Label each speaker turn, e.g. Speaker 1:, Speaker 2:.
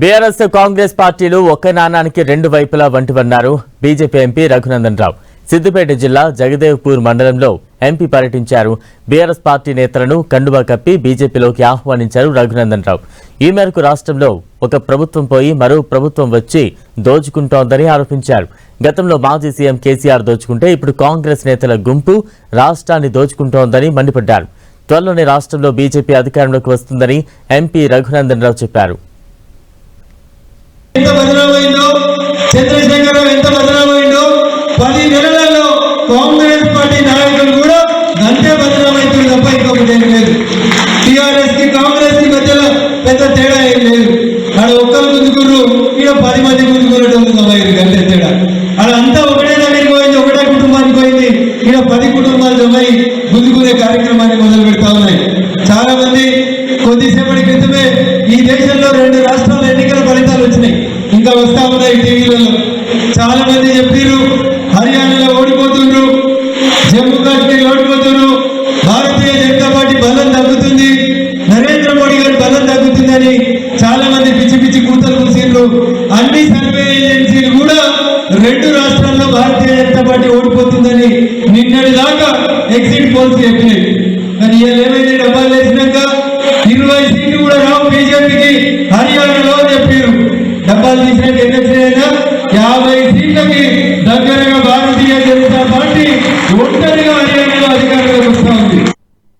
Speaker 1: BRS Congress పార్టీలు ఒక్క నాణానికి రెండు వైపులా వంటివన్నారు బీజేపీ ఎంపీ రఘునందన్ రావు. సిద్దిపేట జిల్లా జగదేవ్పూర్ మండలంలో ఎంపీ పర్యటించారు. బీఆర్ఎస్ పార్టీ నేతలను కండువా కప్పి బీజేపీలోకి ఆహ్వానించారు రఘునందన్ రావు. ఈ మేరకు రాష్ట్రంలో ఒక ప్రభుత్వం పోయి మరో ప్రభుత్వం వచ్చి దోచుకుంటోందని ఆరోపించారు. గతంలో మాజీ సీఎం కేసీఆర్ దోచుకుంటే ఇప్పుడు కాంగ్రెస్ నేతల గుంపు రాష్ట్రాన్ని దోచుకుంటోందని మండిపడ్డారు. త్వరలోనే రాష్ట్రంలో బీజేపీ అధికారంలోకి వస్తుందని ఎంపీ రఘునందన్ రావు చెప్పారు.
Speaker 2: పది మంది గుంజుకున్నట్టు అమ్మాయి అంతే తేడా అలా అంతా ఒకటే దగ్గరికి పోయింది ఒకటే కుటుంబానికి పోయింది. ఇక పది కుటుంబాలు జమై గుంజుకునే కార్యక్రమాన్ని మొదలు పెడతా ఉన్నాయి. చాలా మంది కొద్దిసేపటి క్రితమే ఈ దేశంలో రెండు రాష్ట్రాల ఎన్నికల ఫలితాలు వచ్చినాయి. ఇంకా వస్తా ఉన్నాయి టీవీలలో. చాలా మంది చెప్పారు అన్ని సర్వే ఏజెన్సీలు కూడా రెండు రాష్ట్రాల్లో భారతీయ జనతా పార్టీ ఓడిపోతుందని నిన్నటిదాకా ఎగ్జిట్ పోల్స్ చెప్పినాయి.